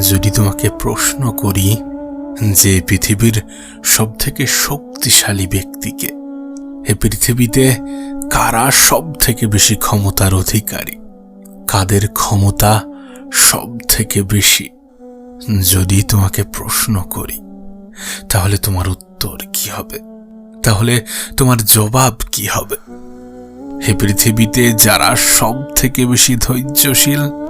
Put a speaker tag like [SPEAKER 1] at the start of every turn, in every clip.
[SPEAKER 1] যদি তোমাকে প্রশ্ন করি যে পৃথিবীর সবথেকে শক্তিশালী ব্যক্তিকে, এ পৃথিবীতে কারা সব থেকে বেশি ক্ষমতার অধিকারী? কাদের ক্ষমতা সব থেকে বেশি? যদি তোমাকে প্রশ্ন করি, তাহলে তোমার উত্তর কি হবে? তাহলে তোমার জবাব কি হবে? হে পৃথিবীতে যারা সব থেকে বেশি ধৈর্যশীল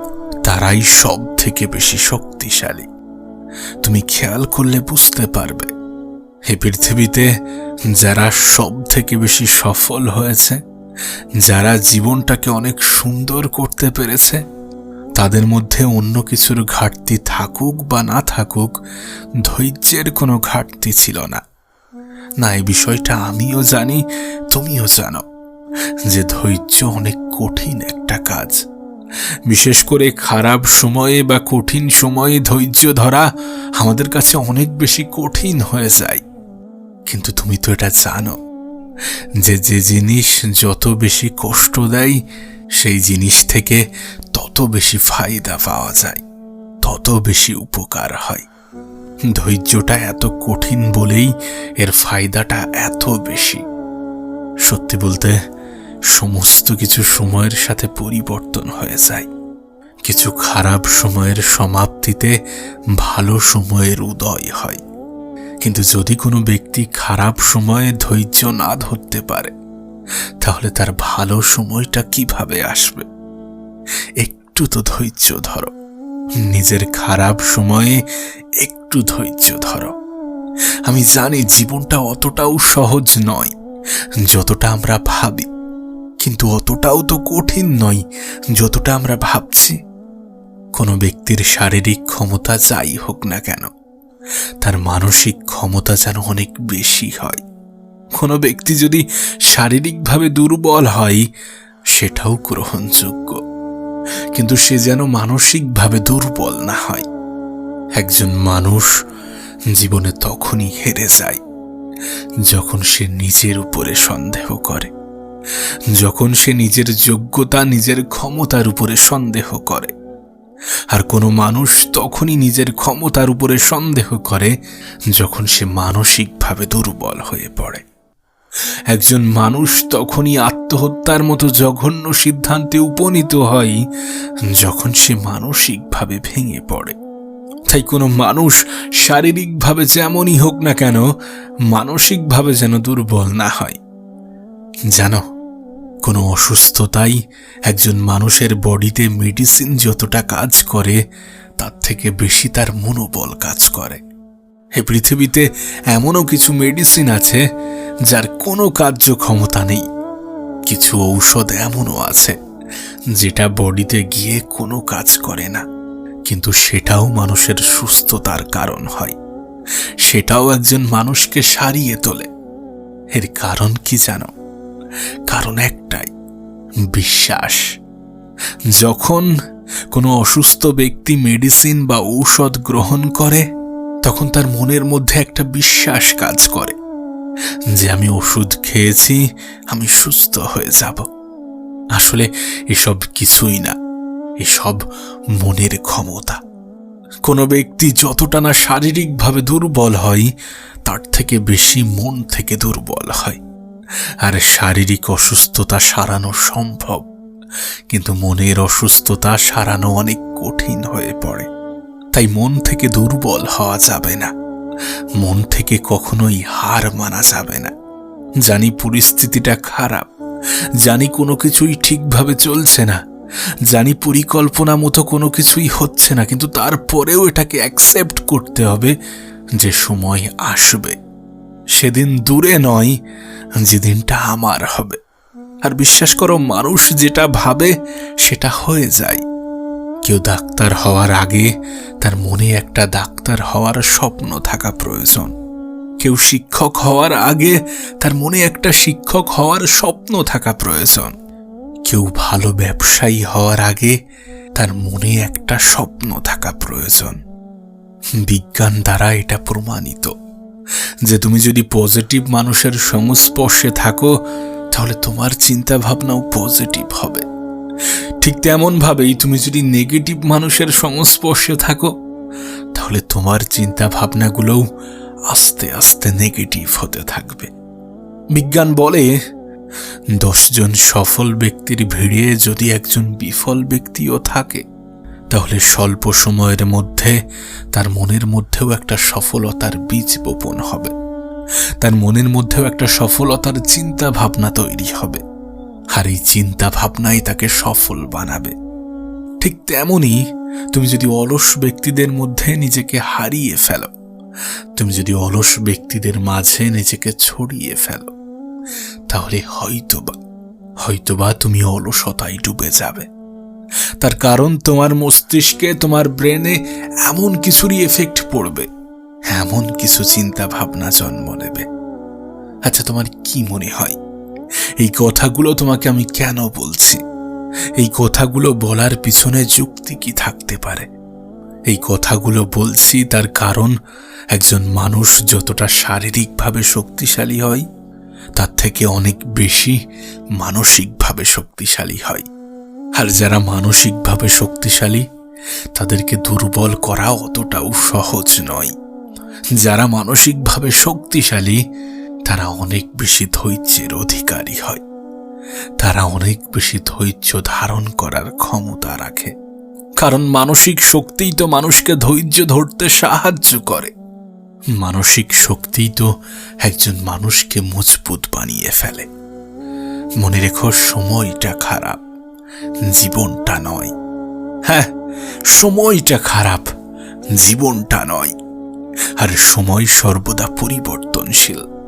[SPEAKER 1] তারাই সব থেকে বেশি শক্তিশালী। তুমি খেয়াল করলে বুঝতে পারবে হে পৃথিবীতে যারা সব থেকে বেশি সফল হয়েছে, যারা জীবনটাকে অনেক সুন্দর করতে পেরেছে, তাদের মধ্যে অন্য কিছুর ঘাটতি থাকুক বা না থাকুক, ধৈর্যের কোনো ঘাটতি ছিল না। না, এই বিষয়টা আমিও জানি, তুমিও জানো যে ধৈর্য অনেক কঠিন একটা কাজ। বিশেষ করে খারাপ সময়ে বা কঠিন সময়ে ধৈর্য ধরা আমাদের কাছে অনেক বেশি কঠিন হয়ে যায়। কিন্তু তুমি তো এটা জানো যে যে জিনিস যত বেশি কষ্ট দেয়, সেই জিনিস থেকে তত বেশি ফায়দা পাওয়া যায়, তত বেশি উপকার হয়। ধৈর্যটা এত কঠিন বলেই এর ফায়দাটা এত বেশি। সত্যি বলতে সমস্ত কিছু সময়ের সাথে পরিবর্তন হয়ে যায়। কিছু খারাপ সময়ের সমাপ্তিতে ভালো সময়ের উদয় হয়। কিন্তু যদি কোনো ব্যক্তি খারাপ সময়ে ধৈর্য না ধরতে পারে, তাহলে তার ভালো সময়টা কীভাবে আসবে? একটু তো ধৈর্য ধরো। নিজের খারাপ সময়ে একটু ধৈর্য ধরো। আমি জানি জীবনটা অতটাও সহজ নয়, যতটা আমরা ভাবি। কিন্তু অতটাও তো কঠিন নয়, যতটা আমরা ভাবছি। কোনো ব্যক্তির শারীরিক ক্ষমতা যাই হোক না কেন, তার মানসিক ক্ষমতা যেন অনেক বেশি হয়। কোনো ব্যক্তি যদি শারীরিকভাবে দুর্বল হয়, সেটাও গ্রহণযোগ্য। কিন্তু সে যেন মানসিকভাবে দুর্বল না হয়। একজন মানুষ জীবনে তখনই হেরে যায়, যখন সে নিজের উপরে সন্দেহ করে। যখন সে নিজের যোগ্যতা, নিজের ক্ষমতার উপরে সন্দেহ করে। আর কোনো মানুষ তখনই নিজের ক্ষমতার উপরে সন্দেহ করে যখন সে মানসিকভাবে দুর্বল হয়ে পড়ে। একজন মানুষ তখনই আত্মহত্যার মতো জঘন্য সিদ্ধান্তে উপনীত হয় যখন সে মানসিকভাবে ভেঙে পড়ে। তাই কোনো মানুষ শারীরিকভাবে যেমনই হোক না কেন, মানসিকভাবে যেন দুর্বল না হয়। জানো কোনো অসুস্থতাই একজন মানুষের বডিতে মেডিসিন যতটা কাজ করে, তার থেকে বেশি তার মনোবল কাজ করে। এ পৃথিবীতে এমনও কিছু মেডিসিন আছে, যার কোনো কার্যক্ষমতা নেই। কিছু ঔষধ এমনও আছে, যেটা বডিতে গিয়ে কোনো কাজ করে না। কিন্তু সেটাও মানুষের সুস্থতার কারণ হয়। সেটাও একজন মানুষকে সারিয়ে তোলে। এর কারণ কি জানো? কারণ একটাই, বিশ্বাস। যখন কোনো অসুস্থ ব্যক্তি মেডিসিন বা ঔষধ গ্রহণ করে, তখন তার মনের মধ্যে একটা বিশ্বাস কাজ করে যে আমি ওষুধ খেয়েছি, আমি সুস্থ হয়ে যাব। আসলে এসব কিছুই না, এসব মনের ক্ষমতা। কোনো ব্যক্তি যতটা না শারীরিকভাবে দুর্বল হয়, তার থেকে বেশি মন থেকে দুর্বল হয়। আর শারীরিক অসুস্থতা সারানো সম্ভব, কিন্তু মনের অসুস্থতা সারানো অনেক কঠিন হয়ে পড়ে। তাই মন থেকে দুর্বল হওয়া যাবে না। মন থেকে কখনোই হার মানা যাবে না। জানি পরিস্থিতিটা খারাপ, জানি কোনো কিছুই ঠিকভাবে চলছে না, জানি পরিকল্পনা মতো কোনো কিছুই হচ্ছে না, কিন্তু তারপরেও এটাকে অ্যাকসেপ্ট করতে হবে যে সময় আসবে। সেদিন দূরে নয়, যেদিনটা আমার হবে। আর বিশ্বাস করো, মানুষ যেটা ভাবে, সেটা হয়ে যায়। কেউ ডাক্তার হওয়ার আগে তার মনে একটা ডাক্তার হওয়ার স্বপ্ন থাকা প্রয়োজন। কেউ শিক্ষক হওয়ার আগে তার মনে একটা শিক্ষক হওয়ার স্বপ্ন থাকা প্রয়োজন। কেউ ভালো ব্যবসায়ী হওয়ার আগে তার মনে একটা স্বপ্ন থাকা প্রয়োজন। বিজ্ঞান দ্বারা এটা প্রমাণিত। যে তুমি যদি পজিটিভ মানুষের সংস্পর্শে থাকো, তাহলে তোমার চিন্তা ভাবনাও পজিটিভ হবে। ঠিক তেমন ভাবেই তুমি যদি নেগেটিভ মানুষের সংস্পর্শে থাকো, তাহলে তোমার চিন্তা ভাবনাগুলোও আস্তে আস্তে নেগেটিভ হতে থাকবে। বিজ্ঞান বলে, দশজন সফল ব্যক্তির ভিড়ে যদি একজন বিফল ব্যক্তিও থাকে তাহলে স্বল্প সময়ের মধ্যে তার মনের মধ্যেও একটা সফলতার বীজ বপন হবে। তার মনের মধ্যেও একটা সফলতার চিন্তা ভাবনা তৈরি হবে। আর এই চিন্তা ভাবনাই তাকে সফল বানাবে। ঠিক তেমনই তুমি যদি অলস ব্যক্তিদের মধ্যে নিজেকে হারিয়ে ফেলো, তুমি যদি অলস ব্যক্তিদের মাঝে নিজেকে ছড়িয়ে ফেলো, তাহলে হয়তোবা হয়তোবা তুমি অলসতায় ডুবে যাবে। তার কারণ তোমার মস্তিষ্কে, তোমার ব্রেনে এমন কিছুরই এফেক্ট পড়বে। এমন কিছু চিন্তা ভাবনা জন্ম নেবে। আচ্ছা তোমার কি মনে হয়? এই কথাগুলো তোমাকে আমি কেন বলছি? এই কথাগুলো বলার পিছনে যুক্তি কি থাকতে পারে? এই কথাগুলো বলছি তার কারণ একজন মানুষ যতটা শারীরিকভাবে শক্তিশালী হয়, তার থেকে অনেক বেশি মানসিকভাবে শক্তিশালী হয়। আর যারা মানসিকভাবে শক্তিশালী, তাদেরকে দুর্বল করা অতটাও সহজ নয়। যারা মানসিকভাবে শক্তিশালী, তারা অনেক বেশি ধৈর্যের অধিকারী হয়। তারা অনেক বেশি ধৈর্য ধারণ করার ক্ষমতা রাখে। কারণ মানসিক শক্তিই তো মানুষকে ধৈর্য ধরতে সাহায্য করে। মানসিক শক্তিই তো একজন মানুষকে মজবুত বানিয়ে ফেলে। মনে রেখো, সময়টা খারাপ। জীবনটা নয়। হ্যাঁ সময়টা খারাপ জীবনটা নয়। আর সময় সর্বদা পরিবর্তনশীল।